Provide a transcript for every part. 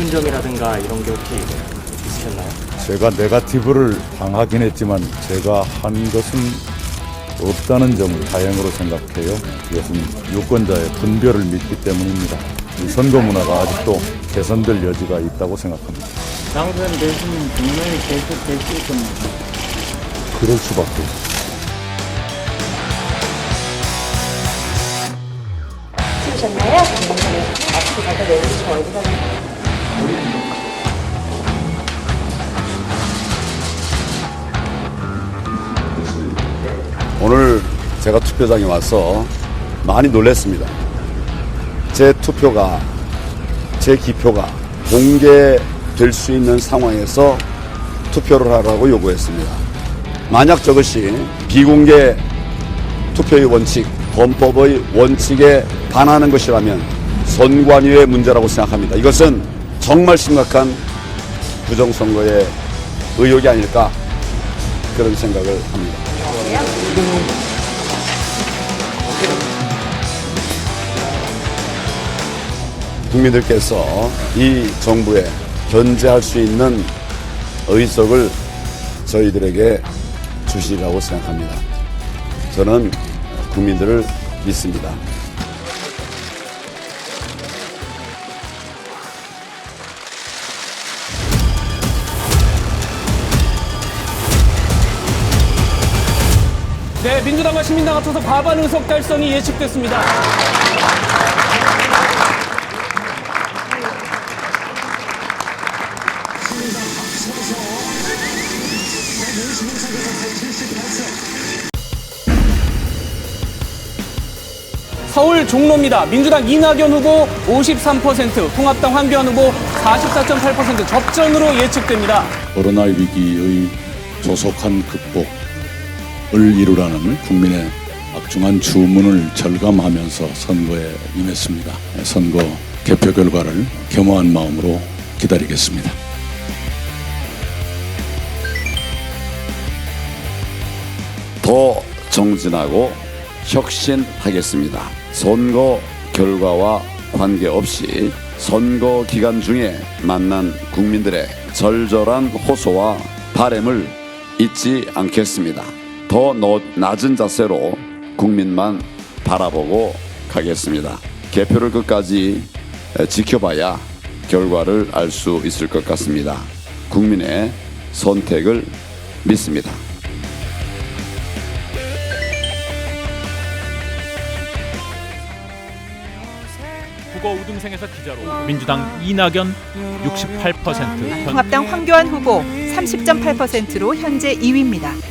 아쉬운 점이라든가 이런 게 혹시 있으셨나요? 제가 네가티브를 당하긴 했지만 제가 한 것은 없다는 점을 다행으로 생각해요. 이것은 유권자의 분별을 믿기 때문입니다. 이 선거 문화가 아직도 개선될 여지가 있다고 생각합니다. 당선되시면 분명히 계속되실 겁니다. 그럴 수밖에 없습니다. 치우셨나요? 앞으로 가서 내리시면 어디가 오늘 제가 투표장에 와서 많이 놀랐습니다. 제 투표가, 제 기표가 공개될 수 있는 상황에서 투표를 하라고 요구했습니다. 만약 저것이 비공개 투표의 원칙, 헌법의 원칙에 반하는 것이라면 선관위의 문제라고 생각합니다. 이것은 정말 심각한 부정선거의 의혹이 아닐까 그런 생각을 합니다. 국민들께서 이 정부에 견제할 수 있는 의석을 저희들에게 주시라고 생각합니다. 저는 국민들을 믿습니다. 네, 민주당과 시민당 합쳐서 과반 의석 달성이 예측됐습니다. 서울 종로입니다. 민주당 이낙연 후보 53%, 통합당 황교안 후보 44.8% 접전으로 예측됩니다. 코로나 위기의 조속한 극복을 이루라는 국민의 막중한 주문을 절감하면서 선거에 임했습니다. 선거 개표 결과를 겸허한 마음으로 기다리겠습니다. 더 정진하고 혁신하겠습니다. 선거 결과와 관계없이 선거 기간 중에 만난 국민들의 절절한 호소와 바램을 잊지 않겠습니다. 더 너- 낮은 자세로 국민만 바라보고 가겠습니다. 개표를 끝까지 지켜봐야 결과를 알 수 있을 것 같습니다. 국민의 선택을 믿습니다. 국어 우등생에서 기자로 민주당 이낙연 68%, 통합당 황교안 후보 30.8%로 현재 2위입니다.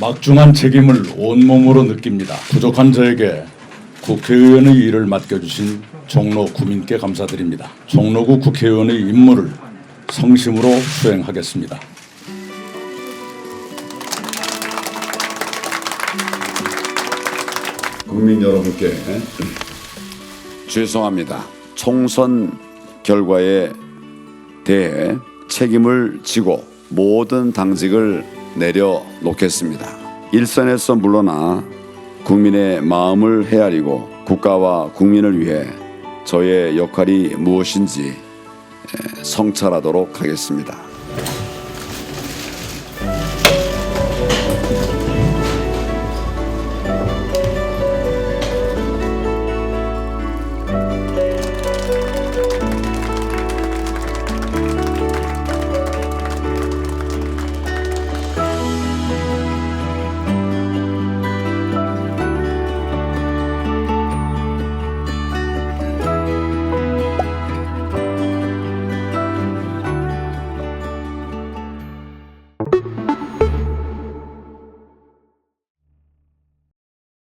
막중한 책임을 온몸으로 느낍니다. 부족한 저에게 국회의원의 일을 맡겨주신 종로 구민께 감사드립니다. 종로구 국회의원의 임무를 성심으로 수행하겠습니다. 국민 여러분께 죄송합니다. 총선 결과에 대해 책임을 지고 모든 당직을 내려놓겠습니다. 일선에서 물러나 국민의 마음을 헤아리고 국가와 국민을 위해 저의 역할이 무엇인지 에, 성찰하도록 하겠습니다.